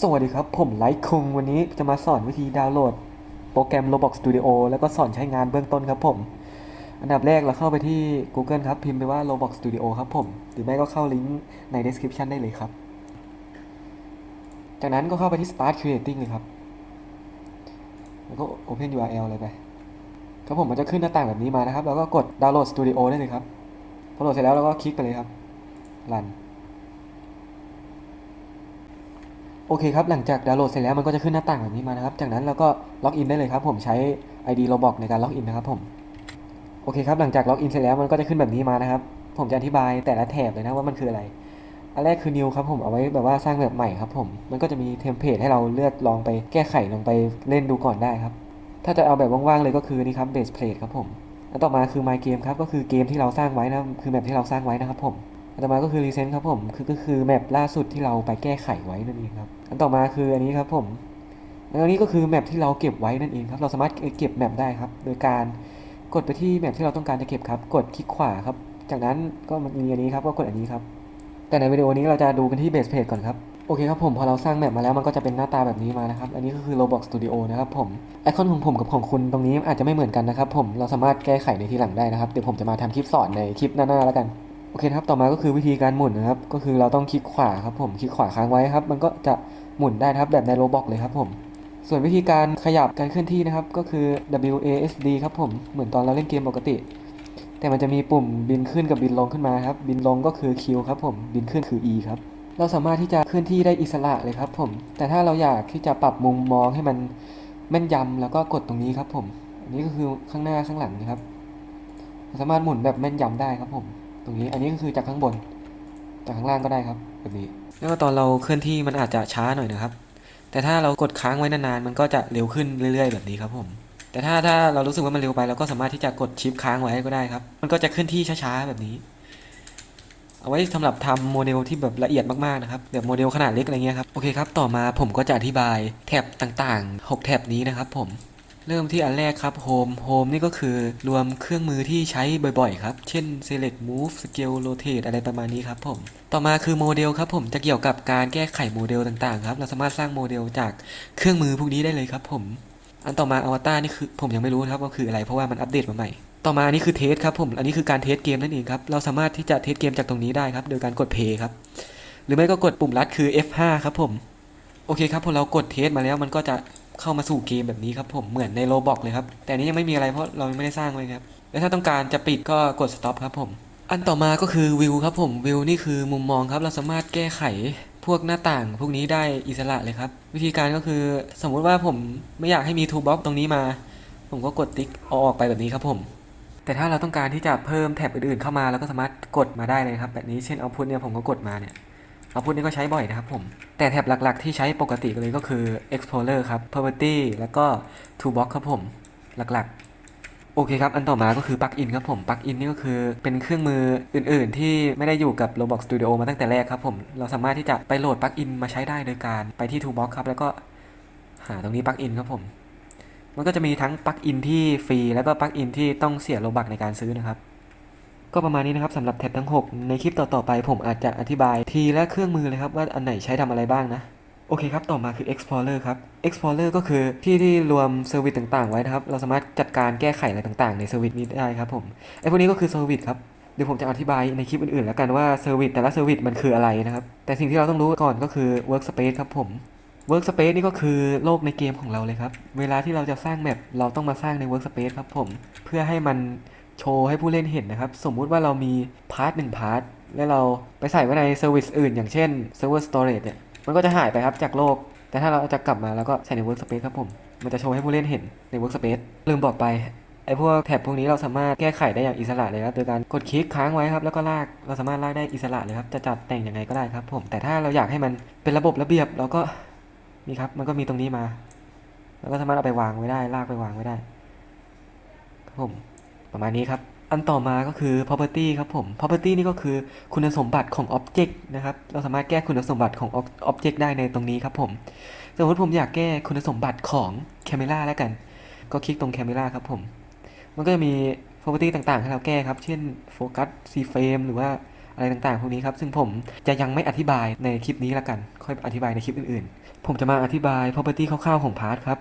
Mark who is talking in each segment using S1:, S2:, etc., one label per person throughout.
S1: สวัสดีครับ ผมไลท์คุงวันนี้จะมาสอนวิธีดาวน์โหลด โปรแกรม Roblox Studio แล้วก็สอนใช้งานเบื้องต้นครับผม อันดับแรกเราเข้าไปที่ Google ครับ พิมพ์ไปว่า Roblox Studio ครับผม หรือไม่ก็เข้าลิงก์ใน description ได้เลยครับ จากนั้นก็เข้าไปที่ Start Creating เลยครับ แล้วก็ Open URL เลยไป ครับผมมันจะขึ้นหน้าต่างแบบนี้มานะครับ แล้วก็กด Download Studio ได้เลยครับ พอโหลดเสร็จแล้วเราก็คลิกไปเลยครับ รัน โอเคครับ หลังจากดาวน์โหลดเสร็จแล้วมันก็จะขึ้นหน้าต่างแบบนี้มานะครับ จากนั้นเราก็ล็อกอินได้เลยครับ ผมใช้ ID Roblox ในการล็อกอินนะครับผมโอเคครับหลังจากล็อกอินเสร็จแล้วมันก็จะขึ้นแบบนี้มานะครับ ผมจะอธิบายแต่ละแถบเลยนะว่ามันคืออะไร อันแรกคือ new ครับผมเอาไว้แบบว่าสร้างแบบใหม่ครับผม มันก็จะมีเทมเพลตให้เราเลือกลองไปแก้ไขลองไปเล่นดูก่อนได้ครับ ถ้าจะเอาแบบว่างๆเลยก็คือนี่ครับ base plate ครับผมแล้วต่อมาคือ my game ครับก็คือเกมที่เราสร้างไว้นะคือแมปที่เราสร้างไว้นะครับผม อันต่อมาก็คือ recent ครับผมคือก็คือแมปล่าสุดที่เราไปแก้ไขไว้นั่นเองครับอันต่อมาคืออันนี้ครับผมอันนี้ก็คือแมปที่เราเก็บไว้นั่นเองครับเราสามารถเก็บแมปได้ครับ โดยการกดไปที่แมปที่เราต้องการจะเก็บครับ กดคลิกขวาครับ จากนั้นก็มีอันนี้ครับก็กดอันนี้ครับ แต่ในวิดีโอนี้เราจะดูกันที่ base page ก่อนครับโอเคครับผมพอเราสร้างแมปมาแล้วมันก็จะเป็นหน้าตาแบบนี้มานะครับ อันนี้ก็คือ Roblox Studio นะครับผมไอคอนของผมกับของคุณตรงนี้อาจจะไม่เหมือนกันนะครับผมเราสามารถแก้ไขในทีหลังได้นะครับเดี๋ยวผมจะมาทำคลิปสอนในคลิปหน้าๆแล้วกัน โอเคครับต่อมาก็คือวิธีการหมุนนะครับ ก็คือเราต้องคลิกขวาครับผมคลิกขวาค้างไว้ครับ มันก็จะหมุนได้ครับแบบใน Roblox เลยครับผมส่วนวิธีการขยับการเคลื่อนที่นะครับ ก็คือ WASD ครับผมเหมือนตอนเราเล่นเกมปกติ แต่มันจะมีปุ่มบินขึ้นกับบินลงขึ้นมาครับ บินลงก็คือ Q ครับผมบินขึ้นคือ E ครับเราสามารถที่จะเคลื่อนที่ได้อิสระเลยครับผมแต่ถ้าเราอยากที่จะปรับมุมมองให้มันแม่นยำแล้วก็กดตรงนี้ครับผมอันนี้ก็คือข้างหน้าข้างหลังนะครับ สามารถหมุนแบบแม่นยำได้ครับผม ตรงนี้ อันนี้ก็คือจากข้างบน จากข้างล่างก็ได้ครับแบบนี้ แล้วก็ตอนเราเคลื่อนที่มันอาจจะช้าหน่อยนะครับ แต่ถ้าเรากดค้างไว้นานๆ มันก็จะเร็วขึ้นเรื่อย ๆ แบบนี้ครับผม แต่ถ้าถ้าเรารู้สึกว่ามันเร็วไปเราก็สามารถที่จะกดชิปค้างไว้ก็ได้ครับ มันก็จะเคลื่อนที่ช้าๆแบบนี้ เอาไว้สำหรับทำโมเดลที่แบบละเอียดมากๆนะครับ แบบโมเดลขนาดเล็กอะไรเงี้ยครับ โอเคครับ ต่อมาผมก็จะอธิบายแท็บต่างๆ 6 แท็บนี้นะครับผม เริ่มที่อันแรกครับ Home Home นี่ก็คือรวมเครื่องมือที่ใช้บ่อยๆครับ เช่น Select Move Scale Rotate อะไรประมาณนี้ครับผม ต่อมาคือโมเดลครับผมจะเกี่ยวกับการแก้ไขโมเดลต่างๆครับ เราสามารถสร้างโมเดลจากเครื่องมือพวกนี้ได้เลยครับผม อันต่อมาอวตารนี่คือผมยังไม่รู้นะครับว่าคืออะไรเพราะว่ามันอัปเดตมาใหม่ ต่อมาอันนี้คือเทสครับผม อันนี้คือการเทสเกมนั่นเองครับ เราสามารถที่จะเทสเกมจากตรงนี้ได้ครับ โดยการกด play ครับ หรือไม่ก็กดปุ่มลัดคือ F5 ครับผม โอเคครับพอเรากดเทสมาแล้วมันก็จะ เข้ามาสู่เกมแบบนี้ครับผมเหมือนในโรบอกเลยครับ แต่นี้ยังไม่มีอะไรเพราะเราไม่ได้สร้างเลยครับ แล้วถ้าต้องการจะปิดก็กด stop ครับผม อันต่อมาก็คือวิวครับผมวิวนี่คือมุมมองครับ เราสามารถแก้ไขพวกหน้าต่างพวกนี้ได้อิสระเลยครับ วิธีการก็คือสมมุติว่าผมไม่อยากให้มี tool box ตรงนี้มา ผมก็กดติ๊กอออกไปแบบนี้ครับผม แต่ถ้าเราต้องการที่จะเพิ่มแท็บอื่นๆเข้ามาเราก็สามารถกดมาได้เลยครับ แบบนี้เช่นเอาพุทเนี่ยผมก็กดมาเนี่ย เอาพุทนี่ก็ใช้บ่อยนะครับผม แต่แท็บหลักๆ ที่ใช้ปกติเลยก็คือ Explorer ครับ Property แล้วก็ Toolbox ครับผมหลักๆโอเคครับ อันต่อมาก็คือ Plugin ครับผม Plugin นี่ก็คือเป็นเครื่องมืออื่น ๆ ที่ไม่ได้อยู่กับ Roblox Studio มาตั้งแต่แรกครับผม เราสามารถที่จะไปโหลด Plugin มาใช้ได้โดยการไปที่ Toolbox ครับ แล้วก็หาตรงนี้ Plugin ครับผม มันก็จะมีทั้งปลั๊กอินที่ฟรี แล้วก็ปลั๊กอินที่ต้องเสียโลบักในการซื้อนะครับ ก็ประมาณนี้นะครับสำหรับแท็บทั้ง 6 ในคลิปต่อ ๆ ไปผมอาจจะอธิบายทีละเครื่องมือเลยครับว่าอันไหนใช้ทำอะไรบ้างนะ โอเคครับ ต่อมาคือ Explorer ครับ Explorer ก็คือที่ที่รวมเซอร์วิสต่าง ๆ ไว้นะครับ เราสามารถจัดการแก้ไขอะไรต่าง ๆ ในเซอร์วิสนี้ได้ครับผมไอพวกนี้ก็คือเซอร์วิสครับเดี๋ยวผมจะอธิบายในคลิปอื่น ๆ แล้วกันว่าเซอร์วิสแต่ละเซอร์วิสมันคืออะไรนะครับแต่สิ่งที่เราต้องรู้ก่อนก็คือ Workspace ครับผม Workspace นี่ก็คือโลกในเกมของเราเลยครับเวลาที่เราจะสร้างแมปเราต้องมาสร้างใน Workspace ครับผมเพื่อให้มัน โชว์ให้ผู้เล่นเห็นนะครับ สมมุติว่าเรามีพาร์ทหนึ่งพาร์ทแล้วเราไปใส่ไว้ในเซอร์วิสอื่น อย่างเช่น Server Storage เนี่ยมันก็จะหายไปครับจากโลก แต่ถ้าเราจะกลับมาแล้วก็ใส่ใน Workspace ครับผม มันจะโชว์ให้ผู้เล่นเห็นใน Workspace ลืมบอกไปไอ้พวกแท็บพวกนี้เราสามารถแก้ไขได้อย่างอิสระเลยครับโดยการกดคลิกค้างไว้ครับแล้วก็ลากเราสามารถลากได้อิสระเลยครับจะจัดแต่งยังไงก็ได้ครับผมแต่ถ้าเราอยากให้มันเป็นระบบระเบียบเราก็นี่ครับมันก็มีตรงนี้มา แล้วก็สามารถเอาไปวางไว้ได้ ลากไปวางไว้ได้ครับผม ประมาณนี้ครับ อันต่อมาก็คือ property ครับผม property นี่ก็คือคุณสมบัติของ object นะครับ เราสามารถแก้คุณสมบัติของ object ได้ในตรงนี้ครับผม สมมติผมอยากแก้คุณสมบัติของ camera แล้วกัน ก็คลิกตรง camera ครับผม มันก็จะมี property ต่างๆ ให้เราแก้ครับ เช่น focus c frame หรือว่าอะไรต่างๆ พวกนี้ครับ ซึ่งผมจะยังไม่อธิบายในคลิปนี้ละกัน ค่อยอธิบายในคลิปอื่นๆ ผมจะมาอธิบาย property คร่าวๆ ของพาร์ทครับ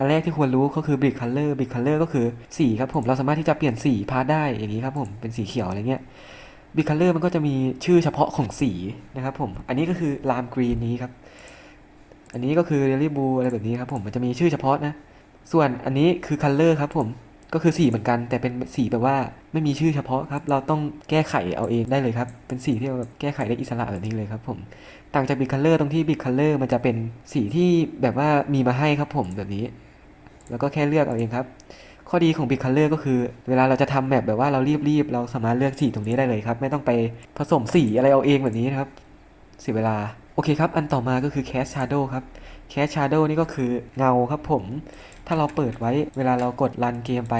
S1: อันแรกที่ควรรู้ก็คือ brick color brick color ก็คือสีครับผมเราสามารถที่จะเปลี่ยนสีพาร์ทได้อย่างนี้ครับผมเป็นสีเขียวอะไรเงี้ย brick color มันก็จะมีชื่อเฉพาะของสีนะครับผมอันนี้ก็คือ lime green นี้ครับอันนี้ก็คือ Rally Blue อะไรแบบนี้ครับผมมันจะมีชื่อเฉพาะนะ ส่วนอันนี้คือ color ครับผมก็คือสีเหมือนกัน แต่เป็นสีแบบว่าไม่มีชื่อเฉพาะครับ เราต้องแก้ไขเอาเองได้เลยครับ เป็นสีที่เราแบบแก้ไขได้อิสระแบบนี้เลยครับผม ต่างจาก big color ตรงที่ big color มันจะเป็นสีที่แบบว่ามีมาให้ครับผมแบบนี้ แล้วก็แค่เลือกเอาเองครับ ข้อดีของ big color ก็คือ เวลาเราจะทำแมปแบบว่าเรารีบๆ เราสามารถเลือกสีตรงนี้ได้เลยครับ ไม่ต้องไปผสมสีอะไรเอาเองแบบนี้นะครับเสียเวลา โอเคครับ อันต่อมาก็คือ cast shadow ครับ cast shadow นี่ก็คือเงาครับผม ถ้าเราเปิดไว้เวลาเรากดรันเกมไป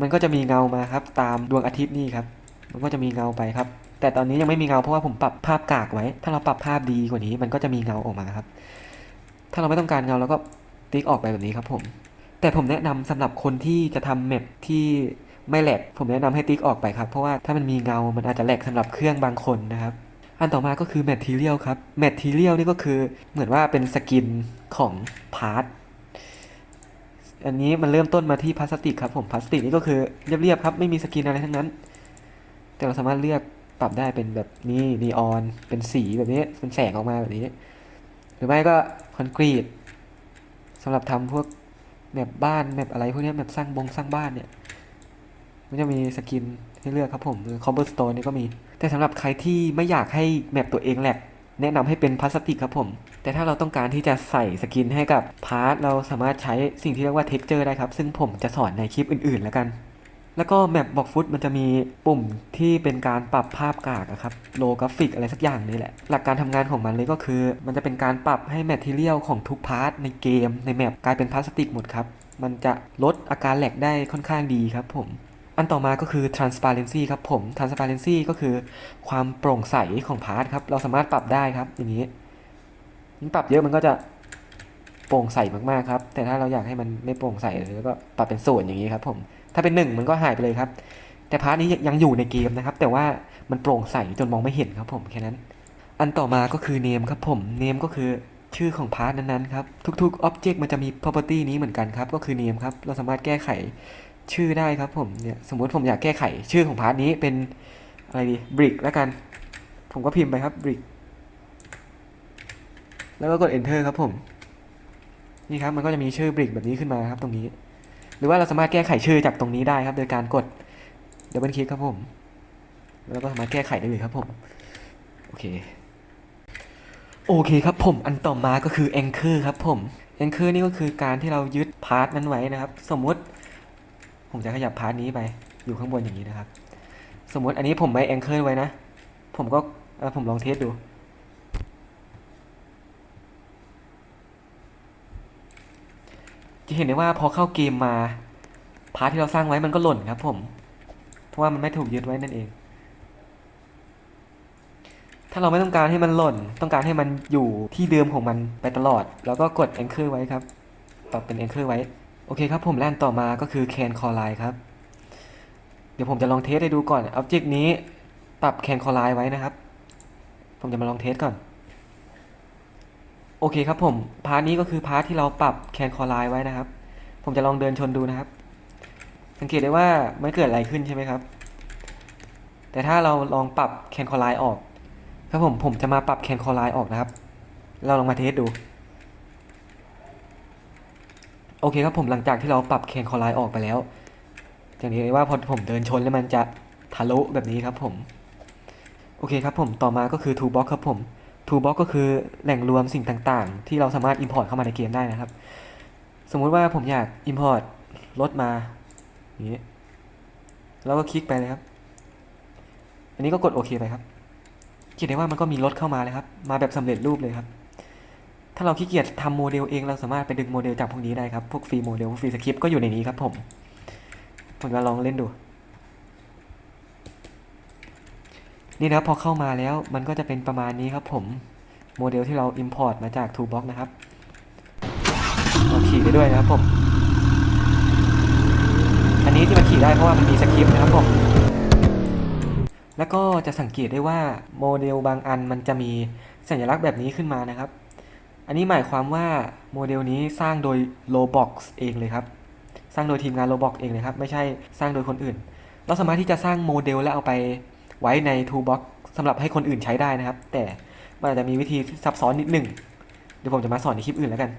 S1: มันก็จะมีเงามาครับ ตามดวงอาทิตย์นี่ครับ มันก็จะมีเงาไปครับ แต่ตอนนี้ยังไม่มีเงาเพราะว่าผมปรับภาพกากไว้ ถ้าเราปรับภาพดีกว่านี้ มันก็จะมีเงาออกมาครับ ถ้าเราไม่ต้องการเงาเราก็ติ๊กออกไปแบบนี้ครับผม แต่ผมแนะนำสำหรับคนที่จะทำแมปที่ไม่แหลกผมแนะนำให้ติ๊กออกไปครับ เพราะว่าถ้ามันมีเงา มันอาจจะแหลกสำหรับเครื่องบางคนนะครับ อันต่อมาก็คือ Material ครับ Material นี่ก็คือเหมือนว่าเป็นสกินของพาร์ทอันนี้มันเริ่มต้นมาที่พลาสติกครับผมพลาสติกนี่ก็คือเรียบๆครับไม่มีสกินอะไรทั้งนั้น แต่เราสามารถเลือกปรับได้เป็นแบบนี้นีออนเป็นสีแบบนี้เป็นแสงออกมาแบบนี้ หรือไม่ก็คอนกรีตสำหรับทำพวก แมปบ้านแมปอะไรพวกนี้แมปสร้างบงสร้างบ้านเนี่ย มันจะมีสกินให้เลือกครับผมคอมเบอร์สโตนนี่ก็มี แต่สำหรับใครที่ไม่อยากให้แมปตัวเองแหลกแนะนำให้เป็นพลาสติกครับผม แต่ถ้าเราต้องการที่จะใส่สกินให้กับพาร์ทเราสามารถใช้สิ่งที่เรียกว่าเท็กเจอร์ได้ครับ ซึ่งผมจะสอนในคลิปอื่นๆแล้วกัน แล้วก็แมปบอกฟุตมันจะมีปุ่มที่เป็นการปรับภาพกากครับโลกราฟิกอะไรสักอย่างนี่แหละ หลักการทำงานของมันเลยก็คือ มันจะเป็นการปรับให้แมทเทียลของทุกพาร์ทในเกม ในแมปกลายเป็นพลาสติกหมดครับ มันจะลดอาการแหลกได้ค่อนข้างดีครับผมอันต่อมาก็คือ transparency ครับผม transparency ก็คือความโปร่งใสของพาร์ทครับ เราสามารถปรับได้ครับอย่างนี้ยิ่งปรับเยอะมันก็จะโปร่งใสมากๆครับ แต่ถ้าเราอยากให้มันไม่โปร่งใสเลยก็ปรับเป็นศูนอย่างนี้ครับผม ถ้าเป็นหนึ่งมันก็หายไปเลยครับ แต่พาร์ทนี้ยังอยู่ในเกมนะครับ แต่ว่ามันโปร่งใสจนมองไม่เห็นครับผมแค่นั้น อันต่อมาก็คือ name ครับผม name ก็คือชื่อของพาร์ทนั้นๆครับ ทุกๆ object มันจะมี property นี้เหมือนกันครับ ก็คือ name ครับ เราสามารถแก้ไขชื่อได้ครับผมเนี่ยสมมติผมอยากแก้ไขชื่อของพาร์ทนี้เป็นอะไรดี brick แล้วกัน ผมก็พิมพ์ไปครับ brick แล้วก็กด enter ครับผม นี่ครับมันก็จะมีชื่อ brick แบบนี้ขึ้นมาครับตรงนี้ หรือว่าเราสามารถแก้ไขชื่อจากตรงนี้ได้ครับ โดยการกดดับเบิลคลิกครับผม แล้วก็สามารถแก้ไขได้เลยครับผม โอเค โอเคครับผม อันต่อมาก็คือ anchor ครับผม anchor นี่ก็คือการที่เรายึดพาร์ทนั้นไว้นะครับ สมมุติ ผมจะขยับพาร์ทนี้ไป อยู่ข้างบนอย่างนี้นะครับ สมมุติอันนี้ผมไว้ anchor ไว้นะ ผมก็ผมลองเทสดู จะเห็นได้ว่าพอเข้าเกมมา พาร์ทที่เราสร้างไว้มันก็หล่นครับผม เพราะว่ามันไม่ถูกยึดไว้นั่นเอง ถ้าเราไม่ต้องการให้มันหล่น ต้องการให้มันอยู่ที่เดิมของมันไปตลอด แล้วก็กด anchor ไว้ครับ ปรับเป็น anchor ไว้ โอเคครับผมแล่นต่อมาก็คือ can call line ครับ เดี๋ยวผมจะลองเทสให้ดูก่อน object นี้ปรับ can call line ไว้นะครับ ผมจะมาลองเทสก่อน โอเคครับผมพาร์ทนี้ก็คือพาร์ทที่เราปรับ can call line ไว้นะครับ ผมจะลองเดินชนดูนะครับ สังเกตได้ว่าไม่เกิดอะไรขึ้นใช่ไหมครับ แต่ถ้าเราลองปรับ can call line ออก ครับผมผมจะมาปรับ can call line ออกนะครับ เราลองมาเทสดู โอเคครับผมหลังจากที่เราปรับ can call line ออกไปแล้วอย่างนี้ว่าพอผมเดินชนแล้วมันจะทะลุแบบนี้ครับผม โอเคครับผมต่อมาก็คือ toolbox ครับผม toolbox ก็คือแหล่งรวมสิ่งต่างๆ ที่เราสามารถ import เข้ามาในเกมได้นะครับ สมมุติว่าผมอยาก import รถมาอย่างนี้แล้วก็คลิกไปเลยครับ อันนี้ก็กดโอเคไปครับคิดได้ว่ามันก็มีรถเข้ามาเลยครับ มาแบบสำเร็จรูปเลยครับ ถ้าเราขี้เกียจทำโมเดลเองเราสามารถไปดึงโมเดลจากพวกนี้ได้ครับ พวกฟรีโมเดลพวกฟรีสคริปต์ก็อยู่ในนี้ครับผมผมจะลองเล่นดู นี่นะครับพอเข้ามาแล้วมันก็จะเป็นประมาณนี้ครับผมโมเดลที่เรา Import มาจาก Toolbox นะครับเราขี่ได้ด้วยนะครับผม อันนี้ที่มันขี่ได้เพราะว่ามันมีสคริปต์นะครับผมแล้วก็จะสังเกตได้ว่าโมเดลบางอันมันจะมีสัญลักษณ์แบบนี้ขึ้นมานะครับ อันนี้หมายความว่าโมเดลนี้สร้างโดย Roblox เองเลยครับ สร้างโดยทีมงาน Roblox เองเลยครับ ไม่ใช่สร้างโดยคนอื่น เราสามารถที่จะสร้างโมเดลแล้วเอาไป ไว้ใน Toolbox สำหรับให้คนอื่นใช้ได้นะครับ แต่มันอาจจะมีวิธีซับซ้อนนิดหนึ่งเดี๋ยวผมจะมาสอนในคลิปอื่นแล้วกัน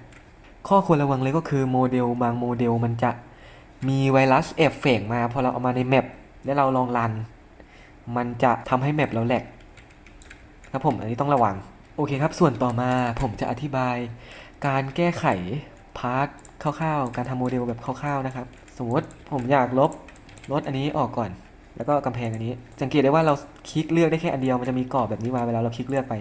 S1: ข้อควรระวังเลยก็คือโมเดลบางโมเดลมันจะมีไวรัสแอบแฝงมาพอเราเอามาในแมปแล้วเราลองรัน มันจะทำให้แมปเราแหลกครับผมอันนี้ต้องระวัง โอเคครับ ส่วนต่อมาผมจะอธิบาย การแก้ไขพาร์ทคร่าวๆ การทำโมเดลแบบคร่าวๆนะครับ สมมติผมอยากลบลดอันนี้ออกก่อน แล้วก็กำแพงอันนี้สังเกตได้ว่าเราคลิกเลือกได้แค่อันเดียวมันจะมีกรอบแบบนี้มาเวลาเราคลิกเลือกไป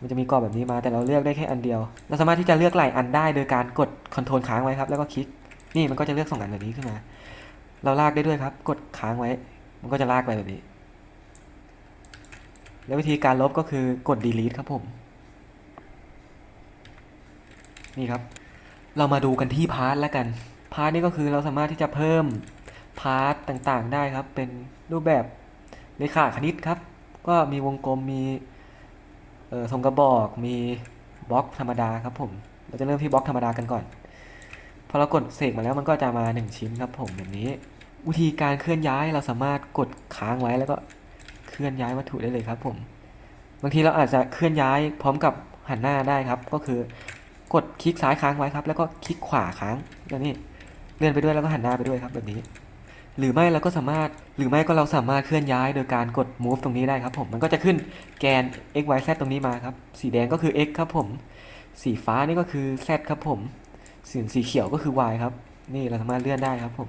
S1: มันจะมีกรอบแบบนี้มาแต่เราเลือกได้แค่อันเดียว เราสามารถที่จะเลือกหลายอันได้โดยการกดคอนโทรลค้างไว้ครับแล้วก็คลิกนี่มันก็จะเลือกสองอันแบบนี้ขึ้นมา เราลากได้ด้วยครับ กดค้างไว้ มันก็จะลากไปแบบนี้ แล้ววิธีการลบก็คือกด delete ครับผมนี่ครับ เรามาดูกันที่พาร์ทแล้วกัน พาร์ทนี่ก็คือเราสามารถที่จะเพิ่ม พาร์ทต่างๆ ได้ครับ เป็นรูปแบบเลขาคณิตครับ ก็มีวงกลมมีทรงกระบอกมีบล็อกธรรมดาครับผม เราจะเริ่มที่บล็อกธรรมดากันก่อน พอเรากดเสกมาแล้วมันก็จะมา 1 ชิ้นครับผมแบบนี้ วิธีการเคลื่อนย้ายเราสามารถกดค้างไว้แล้วก็เคลื่อนย้ายวัตถุได้เลยครับผม บางทีเราอาจจะเคลื่อนย้ายพร้อมกับหันหน้าได้ครับ ก็คือกดคลิกซ้ายค้างไว้ครับ แล้วก็คลิกขวาค้างแล้วนี่เลื่อนไปด้วยแล้วก็หันหน้าไปด้วยครับแบบนี้ หรือไม่เราก็สามารถหรือไม่ก็เราสามารถเคลื่อนย้ายโดยการกด move ตรงนี้ได้ครับผมมันก็จะขึ้นแกน x y z ตรงนี้มาครับ สีแดงก็คือ x ครับผม สีฟ้านี่ก็คือ z ครับผมสีสีเขียวก็คือ y ครับ นี่เราสามารถเลื่อนได้ครับผม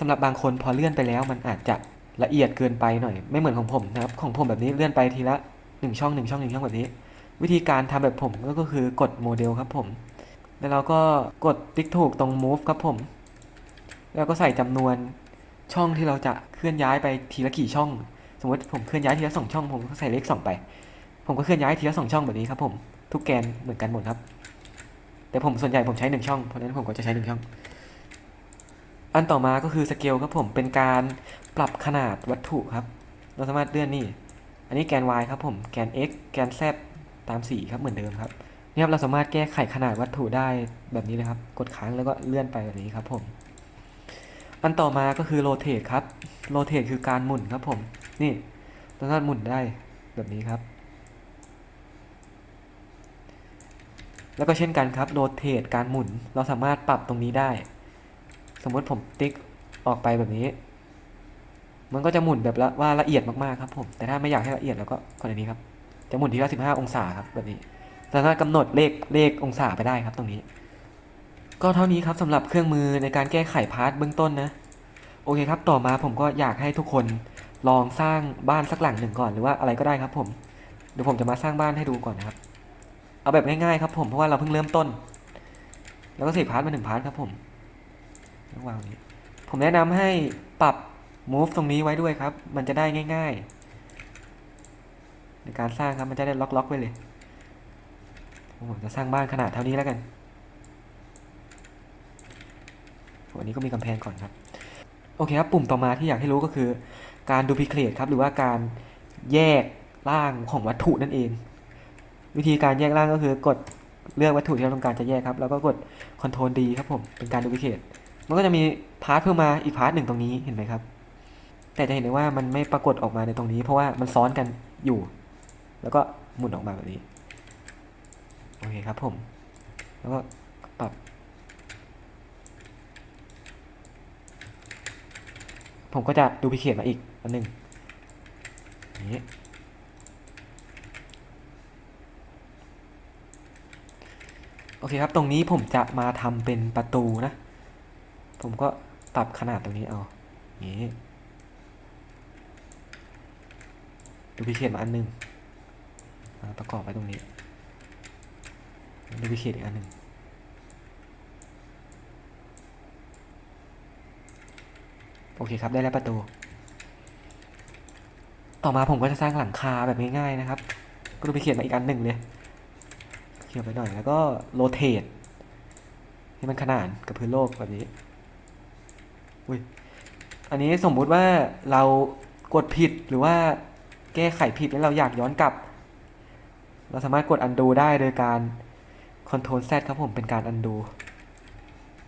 S1: สำหรับบางคนพอเลื่อนไปแล้วมันอาจจะละเอียดเกินไปหน่อย ไม่เหมือนของผมนะครับ ของผมแบบนี้เลื่อนไปทีละหนึ่งช่องหนึ่งช่องหนึ่งช่องแบบนี้ วิธีการทำแบบผมก็คือกดโมเดลครับผม แล้วเราก็กดติ๊กถูกตรง move ครับผม แล้วก็ใส่จำนวน ช่องที่เราจะเคลื่อนย้ายไปทีละกี่ช่อง สมมติผมเคลื่อนย้ายทีละสองช่อง ผมก็ใส่เลขสองไป ผมก็เคลื่อนย้ายทีละสองช่องแบบนี้ครับผม ทุกแกนเหมือนกันหมดครับ แต่ผมส่วนใหญ่ผมใช้หนึ่งช่อง เพราะฉะนั้นผมก็จะใช้หนึ่งช่อง อันต่อมาก็คือสเกลครับผม เป็นการปรับขนาดวัตถุครับ เราสามารถเลื่อนนี่ อันนี้แกน y ครับผม แกน x แกน z ตามสีครับเหมือนเดิมครับนี่ครับเราสามารถแก้ไขขนาดวัตถุได้แบบนี้นะครับ กดค้างแล้วก็เลื่อนไปแบบนี้ครับผม อันต่อมาก็คือโรเต e ครับโรเต e คือการหมุนครับผม นี่สามารถหมุนได้แบบนี้ครับ แล้วก็เช่นกันครับโรเต e การหมุนเราสามารถปรับตรงนี้ได้ สมมติผมติ๊กออกไปแบบนี้ มันก็จะหมุนแบบละว่าละเอียดมากๆครับผม แต่ถ้าไม่อยากให้ละเอียดเราก็กดอันนี้ครับ จะหมุนทีละ 15 องศาครับแบบนี้ สามารถกำหนดเลขเลของศาไปได้ครับตรงนี้ ก็เท่านี้ครับสำหรับเครื่องมือในการแก้ไขพาร์ทเบื้องต้นนะ โอเคครับ ต่อมาผมก็อยากให้ทุกคนลองสร้างบ้านสักหลังหนึ่งก่อนหรือว่าอะไรก็ได้ครับ ผมเดี๋ยวผมจะมาสร้างบ้านให้ดูก่อนนะครับ เอาแบบง่ายๆครับผมเพราะว่าเราเพิ่งเริ่มต้น แล้วก็เสกพาร์ทมาหนึ่งพาร์ทครับผมแล้ววางนี้ ผมแนะนำให้ปรับ move ตรงนี้ไว้ด้วยครับ มันจะได้ง่าย ๆ ในการสร้างครับมันจะได้ล็อกๆไว้เลยผมจะสร้างบ้านขนาดเท่านี้แล้วกัน วันนี้ก็มีกำแพงก่อนครับ โอเคครับ ปุ่มต่อมาที่อยากให้รู้ก็คือ การดูพิเคทครับ หรือว่าการแยกร่างของวัตถุนั่นเอง วิธีการแยกร่างก็คือกดเลือกวัตถุที่เราต้องการจะแยกครับ แล้วก็กด Ctrl D ครับผม เป็นการดูพิเคทมันก็จะมีพาร์ทเพิ่มมาอีกพาร์ทหนึ่งตรงนี้เห็นไหมครับ แต่จะเห็นได้ว่ามันไม่ปรากฏออกมาในตรงนี้ เพราะว่ามันซ้อนกันอยู่ แล้วก็หมุนออกมาแบบนี้ โอเคครับผม แล้วก็ปรับ ผมก็จะดูพิเคทมาอีกอันหนึ่งนี้โอเคครับตรงนี้ผมจะมาทำเป็นประตูนะ ผมก็ปรับขนาดตรงนี้เอาอนี้ดูพิเคทมาอันหนึ่งประกอบไว้ตรงนี้ดูพิเคทอีกอันหนึ่ง โอเคครับได้แล้วประตู ต่อมาผมก็จะสร้างหลังคาแบบง่ายๆนะครับ ก็ดูพิเคทมาอีกอันหนึ่งเลย เขียวไปหน่อยแล้วก็โรเตทให้มันขนานกับพื้นโลกแบบนี้ อุ้ย อันนี้สมมุติว่าเรากดผิดหรือว่าแก้ไขผิดแล้วเราอยากย้อนกลับ เราสามารถกด undo ได้โดยการ Ctrl Z ครับผมเป็นการ undo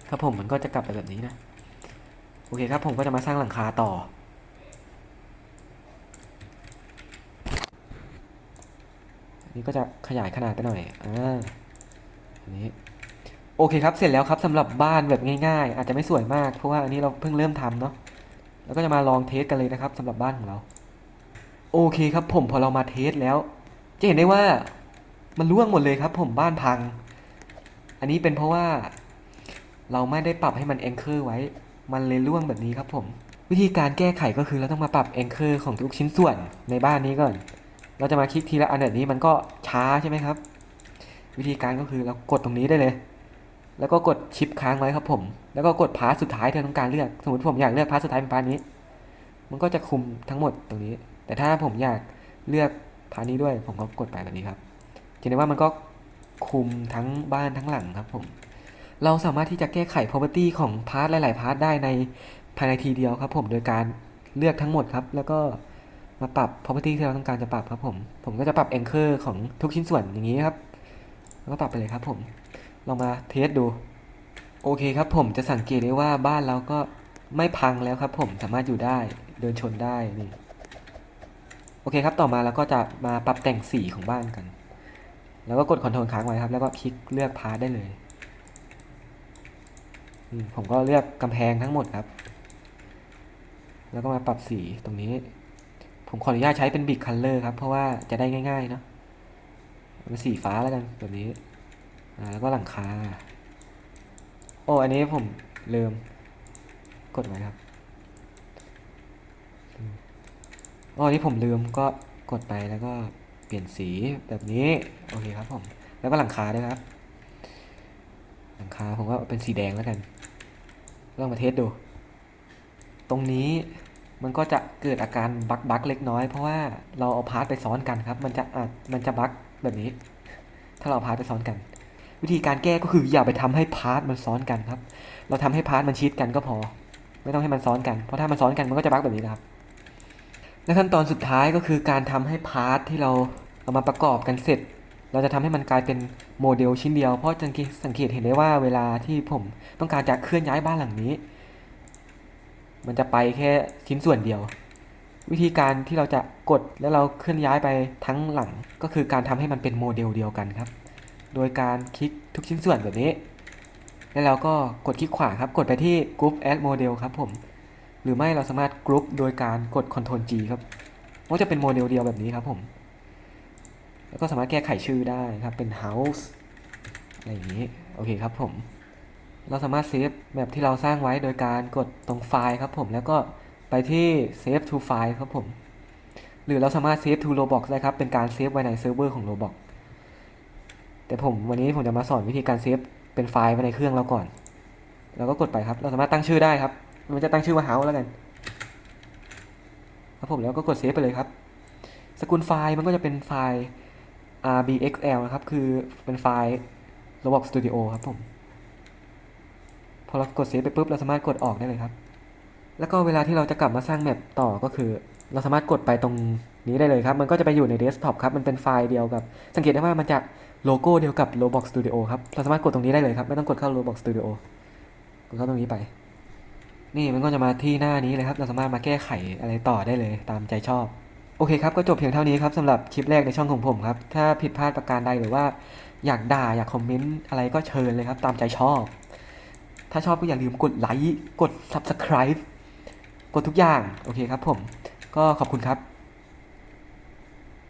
S1: ครับผมมันก็จะกลับไปแบบนี้นะ โอเคครับผมก็จะมาสร้างหลังคาต่อ อันนี้ก็จะขยายขนาดไปหน่อย อ่า อันนี้ โอเคครับ เสร็จแล้วครับสำหรับบ้านแบบง่าย ๆ อาจจะไม่สวยมาก เพราะว่าอันนี้เราเพิ่งเริ่มทำเนาะ แล้วก็จะมาลองเทสกันเลยนะครับสำหรับบ้านของเรา โอเคครับผมพอเรามาเทสแล้ว จะเห็นได้ว่ามันร่วงหมดเลยครับ ผมบ้านพัง อันนี้เป็นเพราะว่าเราไม่ได้ปรับให้มันแองเกอร์ไว้ มันเลยร่วงแบบนี้ครับผม วิธีการแก้ไขก็คือเราต้องมาปรับแองเกอร์ของทุกชิ้นส่วนในบ้านนี้ก่อน เราจะมาคลิกทีละอันแบบนี้มันก็ช้าใช่ไหมครับ วิธีการก็คือเรากดตรงนี้ได้เลย แล้วก็กดชิปค้างไว้ครับผม แล้วก็กดพาสสุดท้ายที่เราต้องการเลือก สมมติผมอยากเลือกพาสสุดท้ายเป็นพาสนี้ มันก็จะคุมทั้งหมดตรงนี้ แต่ถ้าผมอยากเลือกพาสนี้ด้วย ผมก็กดไปแบบนี้ครับจะเห็นว่ามันก็คุมทั้งบ้านทั้งหลังครับผม เราสามารถที่จะแก้ไข property ของพาร์ทหลาย ๆ พาร์ทได้ในภายในทีเดียวครับผมโดยการเลือกทั้งหมดครับ แล้วก็มาปรับ property ที่เราต้องการจะปรับครับผม ผมก็จะปรับ anchor ของทุกชิ้นส่วนอย่างนี้ครับ แล้วก็ปรับไปเลยครับผมลองมาเทสดู โอเคครับผมจะสังเกตได้ว่าบ้านเราก็ไม่พังแล้วครับผมสามารถอยู่ได้เดินชนได้นี่โอเคครับต่อมาเราก็จะมาปรับแต่งสีของบ้านกัน แล้วก็กดคอนโทรลค้างไว้ครับ แล้วก็คลิกเลือกพาร์ทได้เลย ผมก็เลือกกำแพงทั้งหมดครับ แล้วก็มาปรับสีตรงนี้ ผมขออนุญาตใช้เป็นบิ๊กคัลเลอร์ครับ เพราะว่าจะได้ง่ายๆเนาะเป็นสีฟ้าแล้วกันแบบนี้แล้วก็หลังคา โอ้ อันนี้ผมลืมกดไว้ครับอืมอ๋ออันนี้ผมลืมก็กดไปแล้วก็เปลี่ยนสีแบบนี้ โอเคครับผม แล้วก็หลังคาด้วยครับ หลังคาผมก็เป็นสีแดงแล้วกัน ลองมาเทสดู ตรงนี้มันก็จะเกิดอาการบักบักเล็กน้อย เพราะว่าเราเอาพาร์ทไปซ้อนกันครับ มันจะอาจมันจะบักแบบนี้ ถ้าเราพาร์ทไปซ้อนกัน วิธีการแก้ก็คืออย่าไปทำให้พาร์ทมันซ้อนกันครับ เราทำให้พาร์ทมันชิดกันก็พอ ไม่ต้องให้มันซ้อนกัน เพราะถ้ามันซ้อนกันมันก็จะบักแบบนี้นะครับ และขั้นตอนสุดท้ายก็คือการทำให้พาร์ทที่เราเอามาประกอบกันเสร็จ เราจะทำให้มันกลายเป็นโมเดลชิ้นเดียว เพราะสังเกตสังเกตเห็นได้ว่าเวลาที่ผมต้องการจะเคลื่อนย้ายบ้านหลังนี้ มันจะไปแค่ชิ้นส่วนเดียว วิธีการที่เราจะกดแล้วเราเคลื่อนย้ายไปทั้งหลัง ก็คือการทำให้มันเป็นโมเดลเดียวกันครับ โดยการคลิกทุกชิ้นส่วนแบบนี้ แล้วเราก็กดคลิกขวาครับ กดไปที่ Group Add Model ครับผม หรือไม่เราสามารถกรุ๊ปโดยการกด Ctrl G ครับก็จะเป็นโมเดลเดียวแบบนี้ครับผม แล้วก็สามารถแก้ไขชื่อได้ครับ เป็น House อะไรอย่างนี้ โอเคครับผม เราสามารถเซฟแบบที่เราสร้างไว้โดยการกดตรงไฟล์ครับผม แล้วก็ไปที่ Save to File ครับผม หรือเราสามารถ Save to Roblox ได้ครับ เป็นการเซฟไว้ในเซิร์ฟเวอร์ของ Roblox แต่ผมวันนี้ผมจะมาสอนวิธีการเซฟเป็นไฟล์ไว้ในเครื่องเราก่อน เราก็กดไปครับ เราสามารถตั้งชื่อได้ครับ มันจะตั้งชื่อว่า House แล้วกัน ครับผมแล้วก็กดเซฟไปเลยครับ สกุลไฟล์มันก็จะเป็นไฟล์ rbxl นะครับ คือเป็นไฟล์ Roblox Studio ครับผม พอเรากดเซฟไปปุ๊บ เราสามารถกดออกได้เลยครับ แล้วก็เวลาที่เราจะกลับมาสร้างแมปต่อก็คือ เราสามารถกดไปตรงนี้ได้เลยครับ มันก็จะไปอยู่ในเดสก์ท็อปครับ มันเป็นไฟล์เดียวกับ สังเกตได้ว่ามันจะโลโก้เดียวกับ Roblox Studio ครับ เราสามารถกดตรงนี้ได้เลยครับ ไม่ต้องกดเข้า Roblox Studio กดเข้าตรงนี้ไป นี่มันก็จะมาที่หน้านี้เลยครับ เราสามารถมาแก้ไขอะไรต่อได้เลย ตามใจชอบ โอเคครับ ก็จบเพียงเท่านี้ครับสำหรับคลิปแรกในช่องของผมครับ ถ้าผิดพลาดประการใดหรือว่าอยากด่าอยากคอมเมนต์อะไรก็เชิญเลยครับ ตามใจชอบ ถ้าชอบก็อย่าลืมกดไลค์กด subscribe กดทุกอย่าง โอเคครับผม ก็ขอบคุณครับ